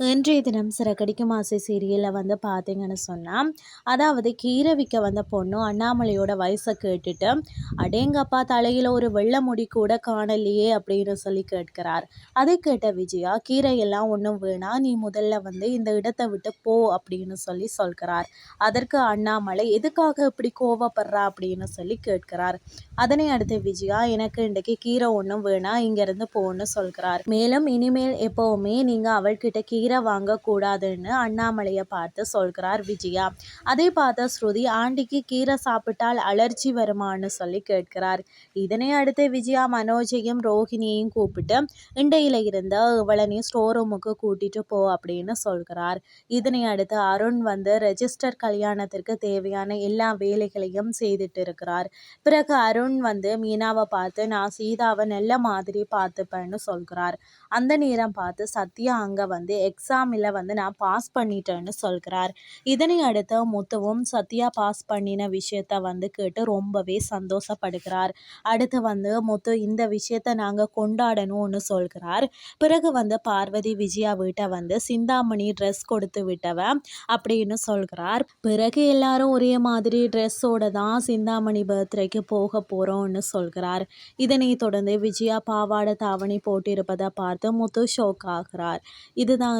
இன்றைய தினம் சிறகடிக்கும் ஆசை சீரியலில் வந்து பார்த்தீங்கன்னு சொன்னால் அதாவது கீரை விற்க வந்த பொண்ணு அண்ணாமலையோட வயசை கேட்டுட்டு அடேங்கப்பா தலையில் ஒரு வெள்ளை முடி கூட காணலையே அப்படின்னு சொல்லி கேட்கிறார். அதை கேட்ட விஜயா கீரையெல்லாம் ஒன்றும் வேணாம் நீ முதல்ல வந்து இந்த இடத்தை விட்டு போ அப்படின்னு சொல்லி சொல்கிறார். அதற்கு அண்ணாமலை எதுக்காக இப்படி கோவப்படுறா? அப்படின்னு சொல்லி கேட்கிறார். அதனை அடுத்து விஜயா எனக்கு இன்றைக்கு கீரை ஒன்றும் வேணாம் இங்கேருந்து போன்னு சொல்கிறார். மேலும் இனிமேல் எப்போவுமே நீங்கள் அவள்கிட்ட கீரை கீரை வாங்கக்கூடாதுன்னு அண்ணாமலையை பார்த்து சொல்கிறார் விஜயா. அதை பார்த்த ஸ்ருதி ஆண்டிக்கு கீரை சாப்பிட்டால் அலர்ஜி வருமானு சொல்லி கேட்கிறார். இதனை அடுத்து விஜயா மனோஜையும் ரோஹிணியையும் கூப்பிட்டு இண்டையில் இருந்த இவளனி ஸ்டோர் ரூமுக்கு கூட்டிட்டு போ அப்படின்னு சொல்கிறார். இதனை அடுத்து அருண் வந்து ரெஜிஸ்டர் கல்யாணத்திற்கு தேவையான எல்லா வேலைகளையும் செய்துட்டு இருக்கிறார். பிறகு அருண் வந்து மீனாவை பார்த்து நான் சீதாவை நல்ல மாதிரி பார்த்துப்பேன்னு சொல்கிறார். அந்த நேரம் பார்த்து சத்யா அங்கே வந்து எக்ஸாமில் வந்து நான் பாஸ் பண்ணிட்டேன்னு சொல்கிறார் இதனை அடுத்து முத்துவும் சத்யா பாஸ் பண்ணின விஷயத்த வந்து கேட்டு ரொம்பவே சந்தோஷப்படுகிறார். அடுத்து வந்து முத்து இந்த விஷயத்த நாங்கள் கொண்டாடணும்னு சொல்கிறார். பிறகு வந்து பார்வதி விஜயா வீட்டை வந்து சிந்தாமணி ட்ரெஸ் கொடுத்து விட்டவன் அப்படின்னு சொல்கிறார். பிறகு எல்லாரும் ஒரே மாதிரி ட்ரெஸ்ஸோட தான் சிந்தாமணி பர்த்டேக்கு போக போகிறோம்னு சொல்கிறார். இதனை தொடர்ந்து விஜயா பாவாடை தாவணி போட்டிருப்பதை பார்த்து முத்து ஷோக் ஆகிறார். இதுதான்